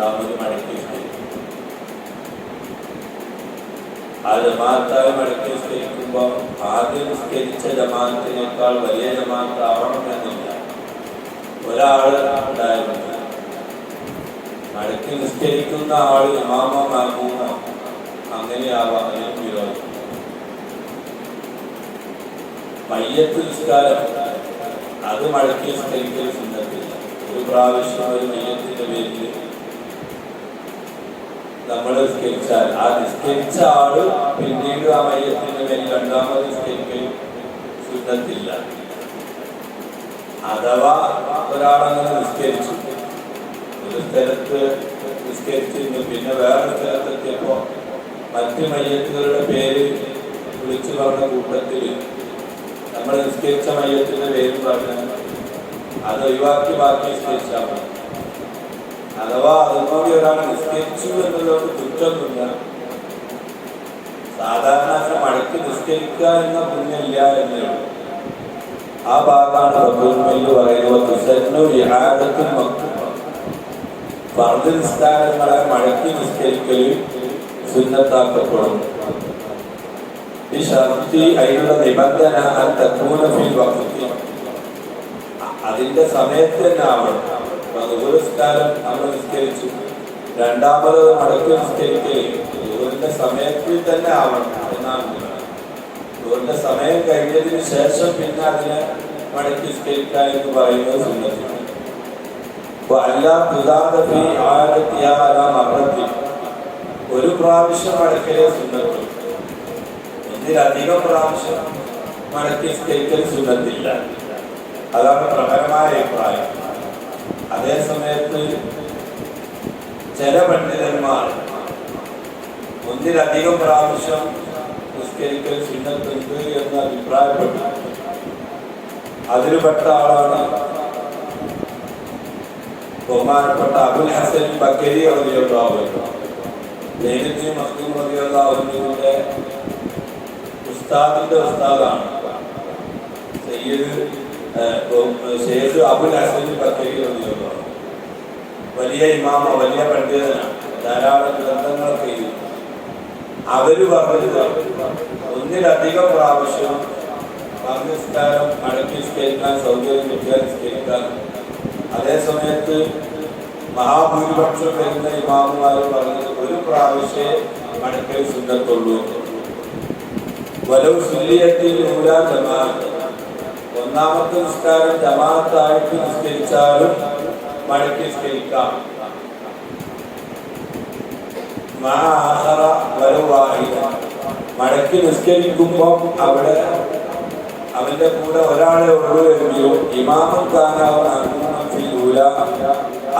രണ്ടാമത് മടക്കി ആ ജമാഅത്തായി മടക്കി നിസ്കരിക്കുമ്പോൾ ആദ്യം നിസ്കരിച്ച ജമാഅത്തിനേക്കാൾ വലിയ ജമാഅത്ത് ആവണമെന്നില്ല ഒരാൾ ഉണ്ടായിരുന്നു മടക്കി നിസ്കരിക്കുന്ന ആൾ ഇമാമോ അതിനും വിരോധം മയ്യത്ത് നിസ്കാരം. അത് മടക്കി നിസ്കരിക്കൽ ചിന്തത്തില്ല ഒരു പ്രാവശ്യം ഒരു മയ്യത്തിന്റെ പേരിൽ നമ്മൾ നിസ്കരിച്ചാൽ. ആ നിസ്കരിച്ച ആൾ പിന്നീട് ആ മയ്യത്തിന്റെ മേൽ രണ്ടാമത് നിസ്കരിക്കൽ ശുദ്ധത്തില്ല അഥവാ ഒരാളങ്ങനെ നിസ്കരിച്ചു. ഒരു സ്ഥലത്ത് നിസ്കരിച്ചിരുന്നു. പിന്നെ വേറൊരു സ്ഥലത്തെത്തിയപ്പോ മറ്റ് മയ്യത്തുകളുടെ പേര് വിളിച്ചു പറഞ്ഞ കൂട്ടത്തിൽ നമ്മൾ നിസ്കരിച്ച മയ്യത്തിന്റെ പേര് പറഞ്ഞു അത് ഒഴിവാക്കി ബാക്കി നിസ്കരിച്ചാൽ മതി. അഥവാ അതുപോലെ ഒരാൾ നിസ്കരിച്ചു എന്നുള്ളത് കുറ്റമൊന്നുമില്ല. സാധാരണ അങ്ങനെ മടക്കി നിസ്കരിക്കുക എന്ന പുണ്യമില്ല എന്നേ ആ ഭാഗമാണ് റബ്ബുൽ പറയുന്നത് ഫർദ് നിസ്കാരങ്ങളെ മടക്കി നിസ്കരിക്കൽ സുന്നത്താക്കപ്പെടും. ഷർത്തി അതിനുള്ള നിബന്ധന അതിന്റെ സമയത്ത് തന്നെ ആവണം. നിസ്കാരം നമ്മൾ നിസ്കരിച്ചു. രണ്ടാമത് മടക്കി നിസ്കരിക്കുകയും ദൂരിന്റെ സമയത്തിൽ തന്നെ ആവണം എന്നാണ് നിബന്ധന. സമയം കഴിഞ്ഞതിന് ശേഷം പിന്നെ അതിനെ മടക്കി നിസ്കരിക്കുക എന്ന് പറയുന്നത് മറത്തി ഒരു പ്രാവശ്യം മടക്കിലെ സുന്ദരം ഇതിലധികം പ്രാവശ്യം മടക്കി നിസ്കരിക്കൽ സുന്ദരത്തില്ല അതാണ് പ്രബലമായ അഭിപ്രായം. അതേ സമയത്ത് ചില പണ്ഡിതന്മാർ ഒന്നിലധികം പ്രാവശ്യം നിസ്കരിക്കൽ സുന്നത്തുണ്ട് എന്ന് അഭിപ്രായപ്പെട്ടു. അതിൽപ്പെട്ട ആളാണ് ബഹുമാനപ്പെട്ട അബുൽ ഹസൻ ബക്കരി റളിയല്ലാഹു ജൈനത്തി മഖ്ദൂം റളിയല്ലാഹുവിന്റെ ഉസ്താദിന്റെ ഉസ്താദാണ്. Sayyid Sayyid Abul Hasan Bakri റളിയല്ലാഹു വലിയ ഇമാമ വലിയ പണ്ഡിതനാണ്. ധാരാളം ഗ്രന്ഥങ്ങളൊക്കെ എഴുതി. അവർ പറഞ്ഞത് ഒന്നിലധികം പ്രാവശ്യം പാകിസ്ഥാനം മടക്കി സ്കരിക്കാൻ സൗകര്യം കിട്ടിയാൽ സമയത്ത് മഹാഭൂരിപക്ഷം വരുന്ന ഇമാമുമാർ പറഞ്ഞത് ഒരു പ്രാവശ്യം മടക്കൽ സുന്ദത്തുള്ളൂ വലവ് സുല്ലിയത്തിൽ നൂലാ ജമാഅത്ത്. ഒന്നാമത്തെ നിസ്കാരം ജമാഅത്തായിട്ട് നിസ്കരിച്ചാലും മടക്കി നിസ്കരിക്കാം. മഴയ്ക്ക് നിസ്കരിക്കുമ്പോൾ അവിടെ അവന്റെ കൂടെ ഒരാളെ ഉള്ളൂ എങ്കിലും ഇമാമം കാണാവുന്ന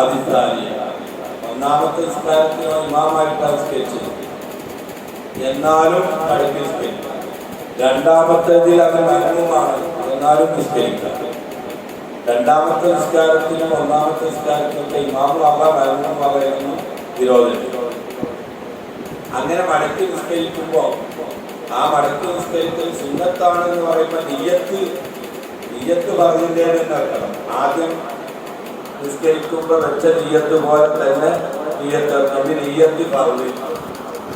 അതിസ്ഥാനി ഒന്നാമത്തെ നിസ്കാരത്തിന് ഇമാമായിട്ടാണ് നിസ്കരിച്ചത്. എന്നാലും മടക്കി നിസ്കരിക്കാം. രണ്ടാമത്തേതിൽ അവൻ മരണമാണ് എന്നാലും നിസ്കരിക്കാം രണ്ടാമത്തെ നിസ്കാരത്തിനും ഒന്നാമത്തെ നിസ്കാരത്തിനൊക്കെ ഇമാമും അള്ളാഹ് മരണം പറയുന്നു വിരോധം അങ്ങനെ മടക്കി നിസ്കരിക്കുമ്പോ ആ മടക്കി നിസ്കരിക്കൽ സുന്നത്താണെന്ന് പറയുമ്പോൾ നെയ്യത്ത് നെയ്യത്ത് പറഞ്ഞതിന്റെ എന്നർത്ഥം ആദ്യം നിസ്കരിക്കുമ്പോൾ വെച്ച നീയത്ത് പോലെ തന്നെ നീയത്ത് നബി നീയത്ത് പറഞ്ഞു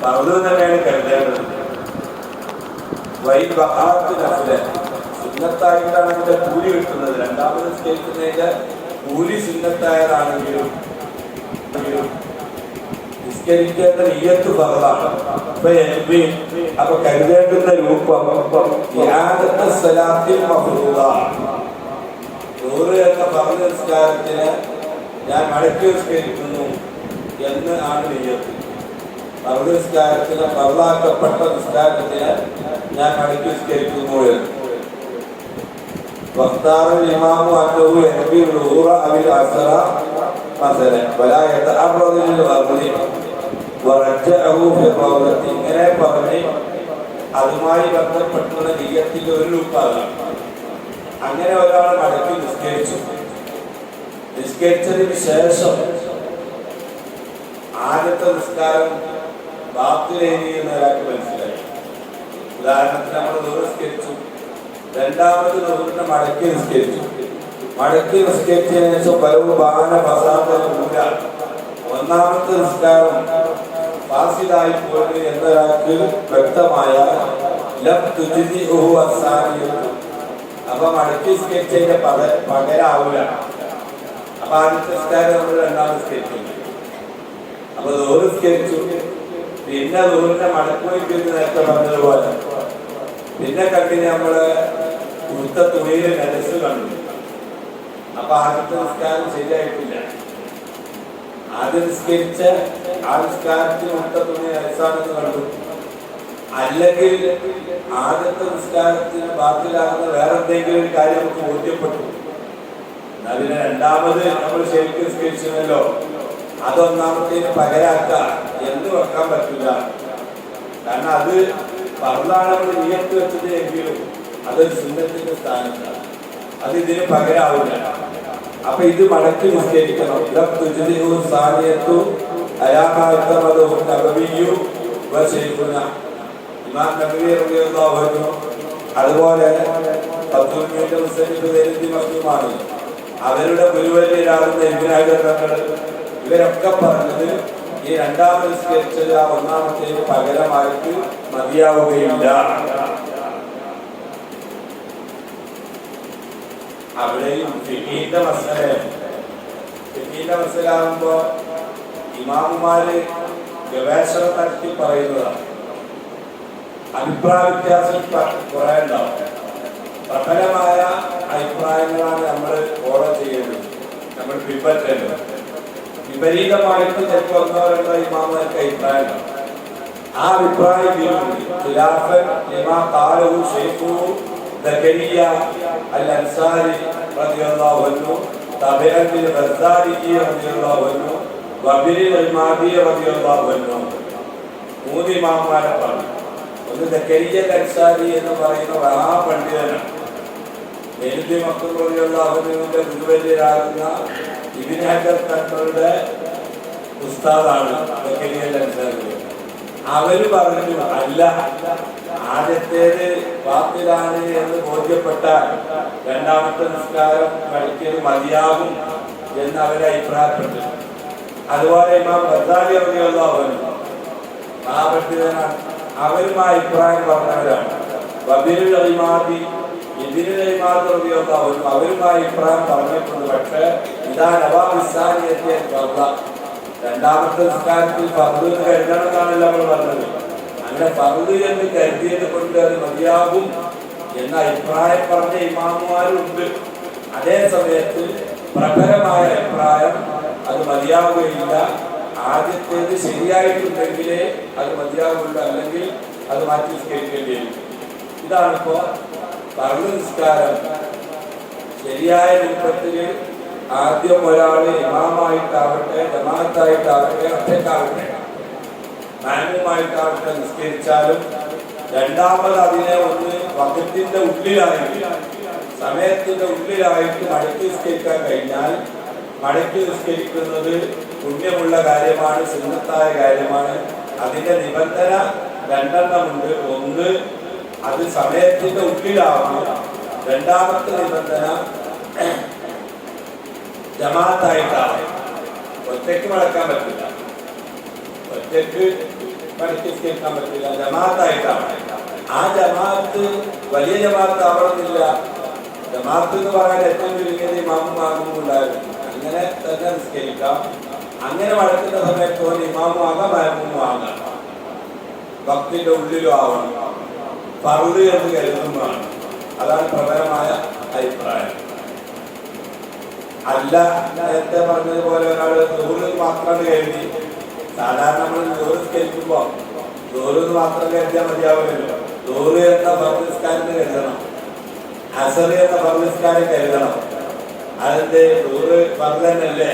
പറഞ്ഞു തന്നെയാണ് കരുതേണ്ടത്. വൈ ബഹാത്ത് നഫ്ല. സുന്നത്തായിട്ടാണ് ഇതിന്റെ കൂലി കിട്ടുന്നത്. രണ്ടാമത് നിസ്കരിക്കുന്നതിന്റെ കൂലി സുന്നത്തായതാണെങ്കിലും അപ്പൊ കരുതേണ്ടുന്ന രൂപം നൂറ് എന്ന നിസ്കാരത്തിന് ഞാൻ മടക്കി എന്ന് ആണ് നീയത്ത്. ഫറദ് നിസ്കാരത്തിന് നിസ്കാരത്തിന് ഞാൻ മടക്കി എന്ന്. واختار الإمام أنه ينبي الظهور أو العصر مثلا ولا يتعرض للغرب ورجعه في الروضة ഇങ്ങനെ പറഞ്ഞ് അതുമായി ബന്ധപ്പെട്ടുള്ള നീയത്തിന്റെ ഒരു രൂപമാണ് അങ്ങനെ ഒരാൾ മടക്കി നിസ്കരിച്ചു നിസ്കരിച്ചതിന് ശേഷം ആദ്യത്തെ നിസ്കാരം ബാത്തിലേനി എന്ന് ഒരാൾക്ക് മനസ്സിലായി ഉദാഹരണത്തിന് നമ്മൾ നിസ്കരിച്ചു രണ്ടാമത് നോക്കുന്ന മടക്കി നിസ്കരിച്ചു മടക്കി നിസ്കരിച്ചതിന് ശേഷം പലവ് ബാന ഫസാദ ഒന്നാമത്തെ നിസ്കാരം ഫാസിലായി പോയി എന്നൊരാൾക്ക് വ്യക്തമായ അപ്പൊ മടക്കി സ്കെച്ചിന്റെ പക പകരാവൂല. അപ്പൊ ആദ്യത്തെ നമ്മൾ രണ്ടാമത് സ്കെച്ച് അപ്പൊ ദൂരം സ്കെച്ചു പിന്നെ ദൂരിന്റെ മടക്കുവയ്ക്ക് നേരത്തെ പറഞ്ഞതുപോലെ. പിന്നെ കണ്ടിന് നമ്മൾ ഉടുത്ത തുണിയിൽ നെലസ് കണ്ടു അപ്പൊ ആദ്യത്തെ നിസ്കാരം ശരിയായിട്ടില്ല. ആദ്യം നിസ്കരിച്ച ആ നിസ്കാരത്തിന് ഉടുത്ത തുണി നനസാണെന്ന് കണ്ടു. അല്ലെങ്കിൽ ആദ്യത്തെ നിസ്കാരത്തിന് ബാക്കിലാകുന്ന വേറെ എന്തെങ്കിലും കാര്യം നമുക്ക് ബോധ്യപ്പെട്ടു. അതിന് രണ്ടാമത് നമ്മൾ ശരിക്കും നിസ്കരിച്ചല്ലോ അതൊന്നാമത്തേന് പകരാക്ക എന്ന് വെക്കാൻ പറ്റില്ല. കാരണം അത് പറഞ്ഞാണ് നമ്മൾ ഉയർത്തി വെച്ചത് എങ്കിലും അതൊരു സുന്ദരത്തിന്റെ സ്ഥാനത്താണ്. അത് ഇതിന് പകരാവില്ല അപ്പൊ ഇത് മടക്കി റളിയല്ലാഹു അൻഹു അതുപോലെ പത്തുമണിയുടെ അവരുടെ ഗുരുവര്യരാകുന്ന ഇബ്രാഹിം ഇവരൊക്കെ പറഞ്ഞത് ഈ രണ്ടാമത് നിസ്കരിച്ചത് ആ ഒന്നാമത്തേക്ക് പകരമായിട്ട് മതിയാവുകയില്ല. അവിടെയും ഫിഖീന്റെ മസല. ഫിഖീന്റെ മസലാകുമ്പോ ഇമാമുമാര് ഗവേഷണം നടത്തി പറയുന്നതാണ്. അഭിപ്രായ വ്യത്യാസം കുറെ ഉണ്ടാവും. പ്രബലമായ അഭിപ്രായങ്ങളാണ് നമ്മൾ ഫോളോ ചെയ്യേണ്ടത്. നമ്മൾ പിൻപറ്റേണ്ടത്. വിപരീതമായിട്ട് ഒന്നോ രണ്ടോ അഭിപ്രായം ആ അഭിപ്രായം ഖിലാഫൻ ലിമാ ഖാലഹു ശൈഖു ദകരിയ അൽ അൻസാരി റളിയല്ലാഹു അൻഹു തബിഅൻ ലിൽ റസാരി റളിയല്ലാഹു അൻഹു വബിൽ ഇമാദി റളിയല്ലാഹു അൻഹു മൂന്ന് ഇമാമുമാരെ പറഞ്ഞു ഒന്ന് ദക്കരിയ അൻസാരി എന്ന് പറയുന്ന മഹാപണ്ഡിതനാണ് എഴുതി മക്കൾ അവരുടെ ഗുരുവര്യരാകുന്ന ഇബിൻ ഹജർ തങ്ങളുടെ ഉസ്താദാണ് അൻസാരി. അവർ പറഞ്ഞു അല്ല ആദ്യത്തേത് വാത്തിലാണ് എന്ന് ബോധ്യപ്പെട്ടാൽ രണ്ടാമത്തെ നിസ്കാരം കഴിക്കൽ മതിയാകും എന്ന് അവരെ അഭിപ്രായപ്പെട്ടു. അതുപോലെ ഇമാം അറിയുള്ള അവരെയുള്ള ആ മഹാപണ്ഡിതനാണ് അവരും ആ അഭിപ്രായം പറഞ്ഞവരാണ്. വബിരുൽ അലിമാദി ഇതിന് അലിമാദ് അറിയുള്ള അവരും അവരും ആ അഭിപ്രായം പറഞ്ഞിട്ടുണ്ട്. പക്ഷേ രണ്ടാമത്തെ നിസ്കാരത്തിൽ ഫർദ് എന്ന് കരുതണമെന്നാണല്ലോ നമ്മൾ പറഞ്ഞത്. അങ്ങനെ ഫർദ് എന്ന് കരുതിയത് കൊണ്ട് അത് മതിയാകും എന്ന അഭിപ്രായം പറഞ്ഞ ഇമാമുമാരുണ്ട് അതേ സമയത്ത് പ്രബലമായ അഭിപ്രായം അത് മതിയാവുകയില്ല. ആദ്യത്തേത് ശരിയായിട്ടുണ്ടെങ്കിലേ അത് മതിയാവുള്ളൂ അല്ലെങ്കിൽ അത് മാറ്റി നിസ്കരിക്കേണ്ടി വരും. ഇതാണിപ്പോ പറഞ്ഞു നിസ്കാരം. ശരിയായ രൂപത്തിൽ ആദ്യം ഒരാൾ ഇമാമായിട്ടാവട്ടെ ജമാഅത്തായിട്ടാവട്ടെ ഒറ്റക്കാവട്ടെ മാനുമായിട്ടാവട്ടെ നിസ്കരിച്ചാലും രണ്ടാമത് അതിനെ ഒന്ന് വകത്തിന്റെ ഉള്ളിലായിട്ട് സമയത്തിന്റെ ഉള്ളിലായിട്ട് മടക്കി നിസ്കരിക്കാൻ കഴിഞ്ഞാൽ മടക്കി നിസ്കരിക്കുന്നത് പുണ്യമുള്ള കാര്യമാണ് സുന്നത്തായ കാര്യമാണ്. അതിന്റെ നിബന്ധന രണ്ടെണ്ണമുണ്ട്. ഒന്ന് അത് സമയത്തിന്റെ ഉള്ളിലാവണം. രണ്ടാമത്തെ നിബന്ധന ജമാഅത്തായിട്ടാവണം ഒറ്റയ്ക്ക് മടക്കാൻ പറ്റില്ല. ഒറ്റയ്ക്ക് പഠിപ്പിക്കാൻ പറ്റില്ല. ജമാഅത്തായിട്ടാണ് ആ ജമാഅത്ത് വലിയ ജമാഅത്ത് ആവണമെന്നില്ല. ജമാഅത്ത് എന്ന് പറയാൻ ഏറ്റവും ചുരുങ്ങിയത് ഇമാമും മാമും ഉണ്ടായിരുന്നു. അങ്ങനെ തന്നെ നിസ്കരിക്കാം. അങ്ങനെ വളർത്തുന്ന സമയത്ത് ഒരു ഇമാമും ആകാം മാമും ആകാം. ഭക്തിന്റെ ഉള്ളിലും ആവണം. പറുത് എന്ന് കരുതുന്നതാണ്. അതാണ് പ്രബലമായ അഭിപ്രായം. അല്ല നേരത്തെ പറഞ്ഞതുപോലെ ഒരാൾ നൂറിൽ മാത്രം കരുതി സാധാരണ നമ്മൾ നൂറ് കേൾക്കുമ്പോൾ നൂറിൽ മാത്രം കരുതിയാൽ മതിയാവില്ലല്ലോ. നൂറ് എന്ന ഭർണിസ്കാരത്തിന് കരുതണം ഹസർ എന്ന ഭർണിസ്കാരം കരുതണം അതിന്റെ നൂറ് പർലനല്ലേ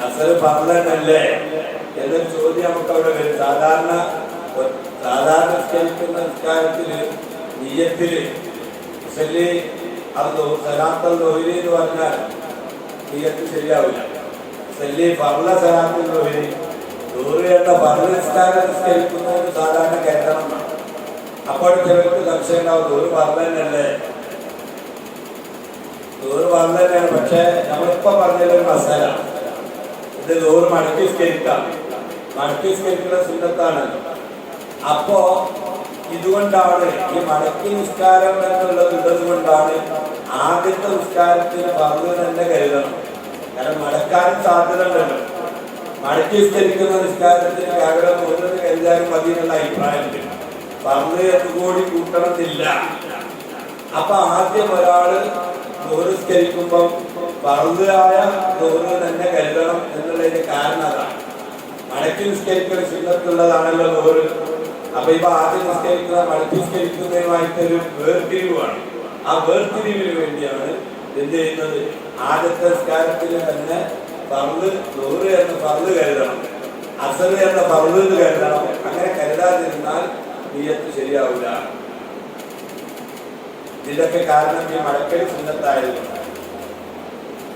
ഹസർ പർലനല്ലേ എന്നൊരു ചോദ്യം നമുക്ക് അവിടെ വരും. സാധാരണ സാധാരണ കേൾക്കുന്ന നിസ്കാരത്തിൽ നീയത്തിൽ അത് സലാത്തൽ നൊഹിരി എന്ന് പറഞ്ഞാൽ നീയത്ത് ശരിയാവില്ല. സല്ലി സലാത്തിൽ നൊഹിരി നൂറ് എന്ന നിസ്കരിക്കുന്നതിന് സാധാരണ കയറ്റണം അപ്പോൾ ചിലർക്ക് സംശയം ഉണ്ടാവും തന്നെയല്ലേ? നൂറ് പർല തന്നെയാണ് പക്ഷേ നമ്മളിപ്പോ പറഞ്ഞൊരു മസാല. ഇത് ദൂര് മടക്കി സ്കരിക്കാം മടക്കി സ്കരിക്കുന്ന സുന്ദത്താണ് അപ്പോ ഇതുകൊണ്ടാണ് ഈ മടക്കി നിസ്കാരം എന്നുള്ളത് ഇതുകൊണ്ടാണ് കൊണ്ടാണ് ആദ്യത്തെ നിസ്കാരത്തിന് പറഞ്ഞു തന്നെ കരുതണം. കാരണം മടക്കാനും സാധ്യത ഉണ്ടല്ലോ മടക്കി വിസ്തരിക്കുന്ന നിസ്കാരത്തിന് കേവലം ഒന്നത് കരുതാനും മതി എന്നുള്ള അഭിപ്രായമുണ്ട്. പറഞ്ഞു എത്തുകൂടി കൂട്ടണമെന്നില്ല. അപ്പൊ ആദ്യം ഒരാൾ ദൂരസ്കരിക്കുമ്പം പറഞ്ഞായ നോറ് തന്നെ കരുതണം എന്നുള്ളതിന്റെ കാരണം അതാണ്. മടക്കി നിസ്കരിക്കുന്ന സിദ്ധത്തുള്ളതാണല്ലോ ദോറ് അപ്പൊ ഇപ്പൊ ആദ്യം നിസ്കരിക്കുന്ന മടക്കി നിസ്കരിക്കുന്നതുമായിട്ടൊരു വേർതിരിവാണ്. ആ വേർതിരിവിന് വേണ്ടിയാണ് എന്ത് ചെയ്യുന്നത്? ആദ്യത്തെ നിസ്കാരത്തിൽ തന്നെ പറന്ന് നൂറ് എന്ന പറന്ന് കരുതണം. അസറ് എന്ന പറഞ്ഞു കരുതണം. അങ്ങനെ കരുതാതിരുന്നാൽ നീയത്ത് ശരിയാവില്ല ഇതൊക്കെ കാരണം ഈ മടക്കൽ സുന്നത്തായതുകൊണ്ടാണ്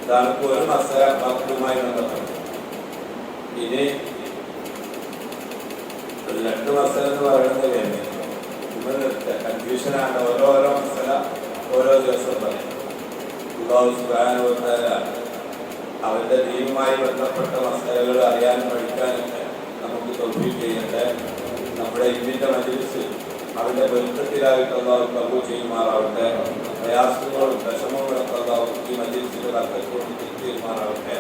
തണുപ്പോലും മക്കളുമായി ഇനി രണ്ട് മസല എന്ന് പറയുന്നത് കൺഫ്യൂഷനാണ്. ഓരോരോ മസല ദിവസം പറയും അവന്റെ ദീനുമായി ബന്ധപ്പെട്ട മസലകൾ അറിയാനും പഠിക്കാനൊക്കെ നമുക്ക് തൊഴിൽ ചെയ്യട്ടെ. നമ്മുടെ ഇന്ത്യന്റെ മജ്ലിസ് അവരുടെ പൊരുത്തത്തിലായിട്ട് അള്ളാഹു കബൂ ചെയ്യുമാറാവട്ടെ. പ്രയാസങ്ങളും വിഷമങ്ങളൊക്കെ അള്ളാഹു ഈ മജ്ലിസിന്റെ വർക്കത്തോട് ചെയ്യുമാറാവട്ടെ.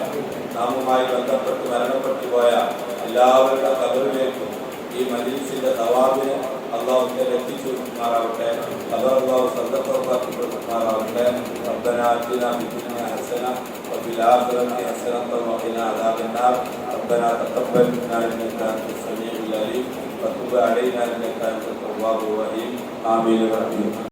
നാമുമായി ബന്ധപ്പെട്ട് മരണപ്പെട്ടു പോയ എല്ലാവരുടെ കബറിലേക്കും ഈ മജ്ലിസിന്റെ തവാബിന് അള്ളാഹുവിന്റെ എത്തിച്ചു മാറാവട്ടെ ഖബർ അള്ളാഹു സന്ദർഭമാറാവട്ടെ ربنا آتنا في الدنيا حسنة وفي الآخرة حسنة وقنا عذاب النار ربنا تقبل منا إنك أنت السميع العليم وتب علينا إنك أنت التواب الرحيم آمين برحمتك